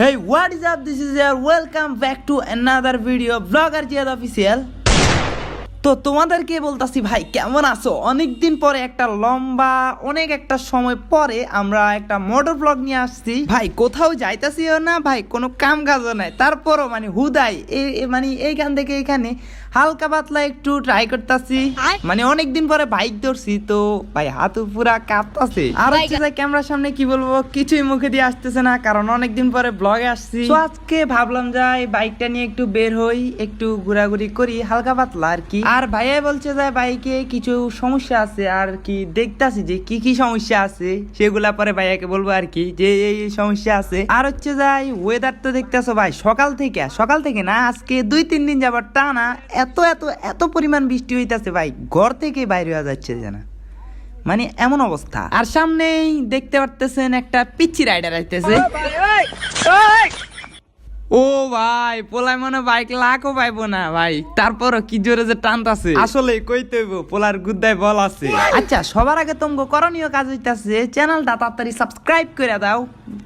Hey, what is up? This is your welcome back to another video Vlogger Jihad Official. তো তোমাদেরকে বলতাছি ভাই কেমন আছো? অনেকদিন পরে একটা লম্বা অনেক একটা সময় পরে আমরা একটা মোটর ব্লগ নিয়ে আসছি। ভাই কোথাও যাইতাছিও না ভাই কোনো কাম কাজও নাই। তারপরও মানে হুদাই মানে এইখান থেকে এখানে হালকা পাতলা একটু ট্রাই করতেছি। মানে অনেকদিন পরে বাইক ধরছি তো ভাই হাত পুরা কাঁপতাছে। আর হচ্ছে ক্যামেরার সামনে কি বলব কিছুই মুখে দিয়ে আসতেছে না কারণ অনেকদিন পরে ব্লগে আসছি। তো আজকে ভাবলাম যাই বাইকটা নিয়ে একটু বের হই একটু ঘোরাঘুরি করি হালকা পাতলা আর কি। আর ভাইয়া বলছে যে, ভাইকে কিছু সমস্যা আছে, আর কি দেখতাছি যে কি কি সমস্যা আছে, সেগুলা পরে ভাইয়াকে বলব আর কি, যে এই সমস্যা আছে। আর হচ্ছে যাই ওয়েদার তো দেখতেছো ভাই, সকাল থেকে সকাল থেকে না, আজকে দুই, তিন দিন যাবার টানা এত এত এত পরিমাণ বৃষ্টি হইতেছে ভাই, ঘর থেকে বাইরে হওয়া যাচ্ছে না মানে এমন অবস্থা। আর সামনেই দেখতে পারতেছেন একটা পিচ্ছি রাইডার আইতেছে। ও ভাই পোলাই মনে বাইক লাখও পাইবো না ভাই। তারপরও কি জোরে যে টানতাছে আসলে কইতে হইব পোলার গুদ্দায় বল আছে। আচ্ছা সবার আগে তোমাকে করণীয় কাজ হইতাছে চ্যানেলটা তাড়াতাড়ি সাবস্ক্রাইব করে দাও।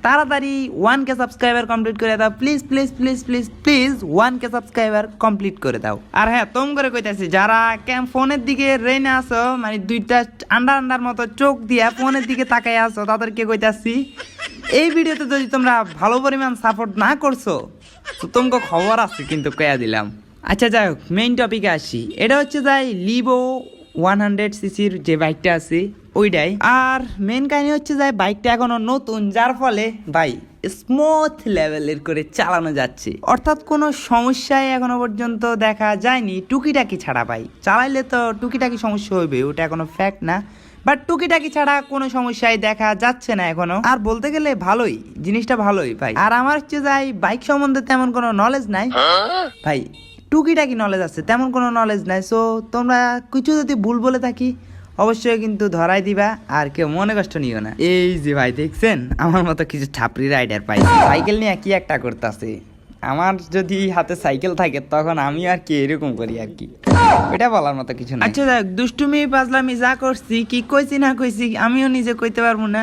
তাড়াতাড়ি ওয়ান কে সাবস্ক্রাইবার কমপ্লিট করে দাও। Please please please please please one K subscriber complete করে দাও। আর হ্যাঁ তোম করে কইতাছি যারা ক্যাম ফোনের দিকে রেনে আসো মানে দুইটা আন্ডার আন্ডার মতো চোখ দিয়া ফোনের দিকে তাকাই আসো তাদেরকে কইতাছি এই ভিডিওতে যদি তোমরা ভালো পরিমাণ সাপোর্ট না করছ, তো তোমাকে খবর আছে কিন্তু কয়া দিলাম। আচ্ছা যাই হোক মেইন টপিকে আসি। এটা হচ্ছে যাই লিভো ওয়ান হান্ড্রেড সিসির যে বাইকটা আছে, ওইটাই। আর মেন কাহিনী হচ্ছে যাই বাইকটা এখনও নতুন, যার ফলে ভাই স্মুথ লেভেলের করে চালানো যাচ্ছে। অর্থাৎ কোনো সমস্যাই এখনও পর্যন্ত দেখা যায়নি। টুকিটাকি ছাড়া ভাই, চালাইলে তো টুকিটাকি সমস্যা হইবে, ওটা এখনও ফ্যাক্ট না। বাট টুকিটাকি ছাড়া কোনো সমস্যাই দেখা যাচ্ছে না এখনও। আর বলতে গেলে ভালোই জিনিসটা ভালোই ভাই। আর আমার হচ্ছে যাই বাইক সম্বন্ধে তেমন কোনো নলেজ নাই। ভাই টুকিটাকি নলেজ আছে তেমন কোনো নলেজ নাই। সো তোমরা কিছু যদি ভুল বলে থাকি অবশ্যই কিন্তু ধরাই দিবা আর কেউ মনে কষ্ট নিও না। এই যে ভাই দেখছেন? আমার মতো কিছু ছাপড়ি রাইডার পাই সাইকেল নিয়ে কি একটা করতেছে। আমার যদি হাতে সাইকেল থাকে, তখন আমি আর কি এরকম করি আর কি। এটা বলার মতো কিছু না আচ্ছা দেখ, দুষ্টুমি পাজলামি যা করছি, কি কইছি না কইছি, আমিও নিজে কইতে পারব না।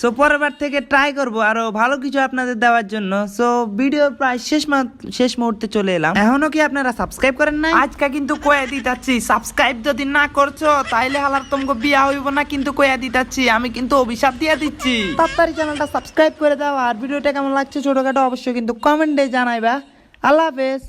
সো পরের বার থেকে ট্রাই করব আরও ভালো কিছু আপনাদের দেওয়ার জন্য। সো ভিডিও প্রায় শেষ শেষ মুহূর্তে চলে এলাম। এখনও কি আপনারা সাবস্ক্রাইব করেন না আজকে কিন্তু কয়া দিতাচ্ছি সাবস্ক্রাইব যদি না করছ তাইলে হালার তোমাকে বিয়া হইব না কিন্তু কয়া দিতাচ্ছি আমি কিন্তু অভিশাপ দিয়া দিচ্ছি। তাড়াতাড়ি চ্যানেলটা সাবস্ক্রাইব করে দাও আর ভিডিওটা কেমন লাগছে ছোটখাটো অবশ্যই কিন্তু কমেন্টে জানাইবা। আল্লাহ হাফেজ।